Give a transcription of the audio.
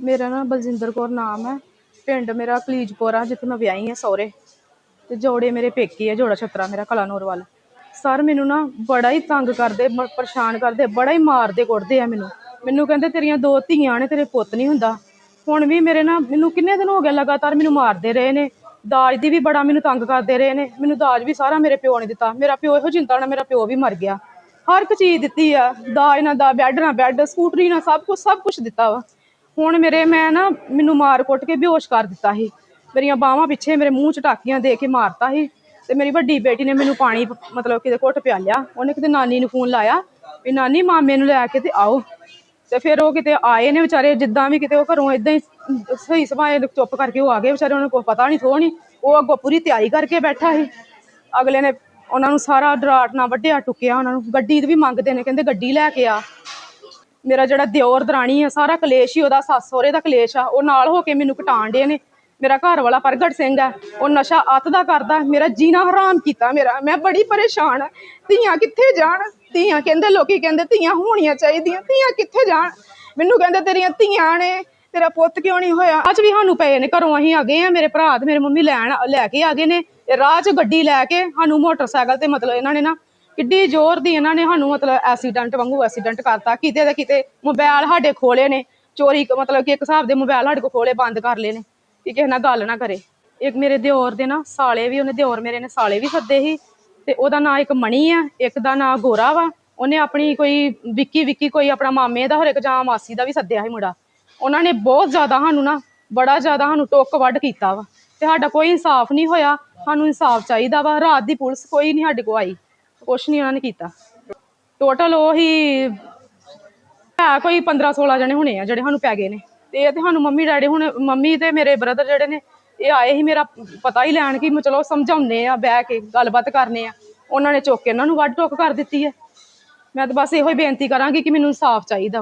ਮੇਰਾ ਨਾ ਬਲਜਿੰਦਰ ਕੌਰ ਨਾਮ ਹੈ। ਪਿੰਡ ਮੇਰਾ ਕਲੀਜਪੁਰ ਆ, ਜਿੱਥੇ ਮੈਂ ਵਿਆਹੀ ਹਾਂ ਸਹੁਰੇ। ਤੇ ਜੋੜੇ ਮੇਰੇ ਪੇਕੇ ਆ, ਜੋੜਾ ਛਤਰਾ ਮੇਰਾ ਕਲਾਨੌਰ ਵੱਲ। ਸਰ ਮੈਨੂੰ ਨਾ ਬੜਾ ਹੀ ਤੰਗ ਕਰਦੇ, ਮ- ਪਰੇਸ਼ਾਨ ਕਰਦੇ, ਬੜਾ ਹੀ ਮਾਰਦੇ ਕੁੱਟਦੇ ਆ ਮੈਨੂੰ। ਮੈਨੂੰ ਕਹਿੰਦੇ ਤੇਰੀਆਂ ਦੋ ਧੀਆਂ ਨੇ, ਤੇਰੇ ਪੁੱਤ ਨਹੀਂ ਹੁੰਦਾ। ਹੁਣ ਵੀ ਮੇਰੇ ਨਾ ਮੈਨੂੰ ਕਿੰਨੇ ਦਿਨ ਹੋ ਗਏ ਲਗਾਤਾਰ ਮੈਨੂੰ ਮਾਰਦੇ ਰਹੇ ਨੇ। ਦਾਜ ਦੀ ਵੀ ਬੜਾ ਮੈਨੂੰ ਤੰਗ ਕਰਦੇ ਰਹੇ ਨੇ। ਮੈਨੂੰ ਦਾਜ ਵੀ ਸਾਰਾ ਮੇਰੇ ਪਿਓ ਨੇ ਦਿੱਤਾ। ਮੇਰਾ ਪਿਓ ਇਹੋ ਜਿੰਦਾ ਨਾਲ ਮੇਰਾ ਪਿਓ ਵੀ ਮਰ ਗਿਆ। ਹਰ ਇੱਕ ਚੀਜ਼ ਦਿੱਤੀ ਆ। ਦਾਜ ਨਾ ਦਾ ਬੈੱਡ ਨਾ ਬੈੱਡ, ਸਕੂਟਰੀ ਨਾ ਸਭ ਕੁਝ ਸਭ ਕੁਝ ਦਿੱਤਾ ਵਾ। ਹੁਣ ਮੇਰੇ ਮੈਂ ਨਾ ਮੈਨੂੰ ਮਾਰ ਕੁੱਟ ਕੇ ਬੇਹੋਸ਼ ਕਰ ਦਿੱਤਾ ਸੀ। ਮੇਰੀਆਂ ਬਾਹਾਂ ਪਿੱਛੇ ਮੇਰੇ ਮੂੰਹ ਚ ਟਾਕੀਆਂ ਦੇ ਕੇ ਮਾਰਤਾ ਸੀ ਤੇ ਮੇਰੀ ਵੱਡੀ ਬੇਟੀ ਨੇ ਮੈਨੂੰ ਪਾਣੀ ਮਤਲਬ ਕਿਤੇ ਘੁੱਟ ਪਿਆਲਿਆ ਉਹਨੇ ਕਿਤੇ ਨਾਨੀ ਨੂੰ ਫੋਨ ਲਾਇਆ ਵੀ ਨਾਨੀ ਮਾਮੇ ਨੂੰ ਲੈ ਕੇ ਤੇ ਆਓ। ਤੇ ਫਿਰ ਉਹ ਕਿਤੇ ਆਏ ਨੇ ਵਿਚਾਰੇ ਜਿੱਦਾਂ ਵੀ ਕਿਤੇ ਉਹ ਘਰੋਂ ਇਦਾਂ ਹੀ ਸਹੀ ਸਭਾਏ ਚੁੱਪ ਕਰਕੇ ਉਹ ਆ ਗਏ ਵਿਚਾਰੇ, ਉਹਨਾਂ ਨੂੰ ਕੋਈ ਪਤਾ ਨਹੀਂ ਥੋ ਨਹੀਂ ਉਹ ਅੱਗੋਂ ਪੂਰੀ ਤਿਆਰੀ ਕਰਕੇ ਬੈਠਾ ਸੀ। ਅਗਲੇ ਨੇ ਉਹਨਾਂ ਨੂੰ ਸਾਰਾ ਡਰਾਟ ਨਾ ਵੱਢਿਆ, ਟੁੱਕਿਆ, ਉਹਨਾਂ ਨੂੰ ਗੱਡੀ ਦੀ ਵੀ ਮੰਗਦੇ ਨੇ, ਕਹਿੰਦੇ ਗੱਡੀ ਲੈ ਕੇ ਆ। ਮੇਰਾ ਜਿਹੜਾ ਦਿਓਰ ਦਰਾਣੀ ਆ, ਸਾਰਾ ਕਲੇਸ਼ ਹੀ ਉਹਦਾ ਸੱਸ ਸਹੁਰੇ ਦਾ ਕਲੇਸ਼ ਆ। ਉਹ ਨਾਲ ਹੋ ਕੇ ਮੈਨੂੰ ਕਟਾਣ ਡੇ ਨੇ। ਮੇਰਾ ਘਰ ਵਾਲਾ ਪ੍ਰਗਟ ਸਿੰਘ ਆ, ਉਹ ਨਸ਼ਾ ਅੱਤ ਦਾ ਕਰਦਾ, ਮੇਰਾ ਜੀਣਾ ਹਰਾਮ ਕੀਤਾ ਮੇਰਾ। ਮੈਂ ਬੜੀ ਪਰੇਸ਼ਾਨ ਆ। ਧੀਆਂ ਕਿੱਥੇ ਜਾਣ? ਧੀਆਂ ਕਹਿੰਦੇ ਲੋਕੀ ਕਹਿੰਦੇ ਧੀਆਂ ਹੋਣੀਆਂ ਚਾਹੀਦੀਆਂ, ਧੀਆਂ ਕਿੱਥੇ ਜਾਣ? ਮੈਨੂੰ ਕਹਿੰਦੇ ਤੇਰੀਆਂ ਧੀਆਂ ਨੇ, ਤੇਰਾ ਪੁੱਤ ਕਿਉਂ ਨਹੀਂ ਹੋਇਆ? ਅੱਜ ਵੀ ਸਾਨੂੰ ਪਏ ਨੇ, ਘਰੋਂ ਅਸੀਂ ਆ ਗਏ ਆ, ਮੇਰੇ ਭਰਾ ਤੇ ਮੇਰੇ ਮੰਮੀ ਲੈਣ, ਲੈ ਕੇ ਆ ਗਏ ਨੇ। ਰਾਹ 'ਚ ਗੱਡੀ ਲੈ ਕੇ ਸਾਨੂੰ ਮੋਟਰਸਾਈਕਲ ਤੇ ਮਤਲਬ ਇਹਨਾਂ ਨੇ ਨਾ ਕਿੱਡੀ ਜ਼ੋਰ ਦੀ ਇਹਨਾਂ ਨੇ ਸਾਨੂੰ ਮਤਲਬ ਐਕਸੀਡੈਂਟ ਵਾਂਗੂ ਐਕਸੀਡੈਂਟ ਕਰਤਾ। ਕਿਤੇ ਦਾ ਕਿਤੇ ਮੋਬਾਈਲ ਸਾਡੇ ਖੋਲੇ ਨੇ। ਚੋਰੀ ਮਤਲਬ ਕਿ ਇੱਕ ਹਿਸਾਬ ਦੇ ਮੋਬਾਈਲ ਸਾਡੇ ਕੋਲ ਖੋਲੇ, ਬੰਦ ਕਰ ਲਏ ਨੇ। ਕਿ ਕਿਸੇ ਨਾਲ ਗੱਲ ਨਾ ਕਰੇ। ਇੱਕ ਮੇਰੇ ਦਿਓਰ ਦੇ ਨਾ, ਸਾਲੇ ਵੀ, ਉਹਨੇ ਦਿਓਰ ਮੇਰੇ ਨੇ ਸਾਲੇ ਵੀ ਸੱਦੇ ਸੀ। ਤੇ ਉਹਦਾ ਨਾਂ ਇੱਕ ਮਣੀ ਆ, ਇੱਕ ਦਾ ਨਾਂ ਗੋਰਾ ਵਾ। ਉਹਨੇ ਆਪਣੀ ਕੋਈ ਵਿੱਕੀ ਵਿੱਕੀ ਕੋਈ ਆਪਣਾ ਮਾਮੇ ਦਾ ਹੋਰ ਇੱਕ ਜਾਂ ਮਾਸੀ ਦਾ ਵੀ ਸੱਦਿਆ ਸੀ ਮੁੰਡਾ। ਉਹਨਾਂ ਨੇ ਬਹੁਤ ਜ਼ਿਆਦਾ ਸਾਨੂੰ ਨਾ, ਬੜਾ ਜ਼ਿਆਦਾ ਸਾਨੂੰ ਟੋਕ ਵੱਢ ਕੀਤਾ ਵਾ। ਤੇ ਸਾਡਾ ਕੋਈ ਇਨਸਾਫ ਨਹੀਂ ਹੋਇਆ। ਸਾਨੂੰ ਇਨਸਾਫ ਚਾਹੀਦਾ ਵਾ। ਰਾਤ ਦੀ ਪੁਲਿਸ ਕੋਈ ਨਹੀਂ ਸਾਡੇ ਕੋਲ ਆਈ। ਕੁਛ ਨਹੀਂ ਉਹਨਾਂ ਨੇ ਕੀਤਾ। ਟੋਟਲ ਉਹ ਹੀ ਹੈ ਕੋਈ 15 16 ਜਣੇ ਹੋਣੇ ਆ ਜਿਹੜੇ ਸਾਨੂੰ ਪੈ ਗਏ ਨੇ। ਤੇ ਇਹ ਤੇ ਸਾਨੂੰ ਮੰਮੀ ਡੈਡੀ ਹੁਣ, ਮੰਮੀ ਤੇ ਮੇਰੇ ਬ੍ਰਦਰ ਜਿਹੜੇ ਨੇ, ਇਹ ਆਏ ਹੀ ਮੇਰਾ ਪਤਾ ਹੀ ਲੈਣ ਕਿ ਚਲੋ ਸਮਝਾਉਂਦੇ ਆ, ਬਹਿ ਕੇ ਗੱਲਬਾਤ ਕਰਨੇ ਆ। ਉਹਨਾਂ ਨੇ ਚੁੱਕ ਕੇ ਇਹਨਾਂ ਨੂੰ ਵੱਢ ਟੋਕ ਕਰ ਦਿੱਤੀ ਹੈ। ਮੈਂ ਤਾਂ ਬਸ ਇਹੋ ਹੀ ਬੇਨਤੀ ਕਰਾਂਗੀ ਕਿ ਮੈਨੂੰ ਇਨਸਾਫ ਚਾਹੀਦਾ ਵਾ।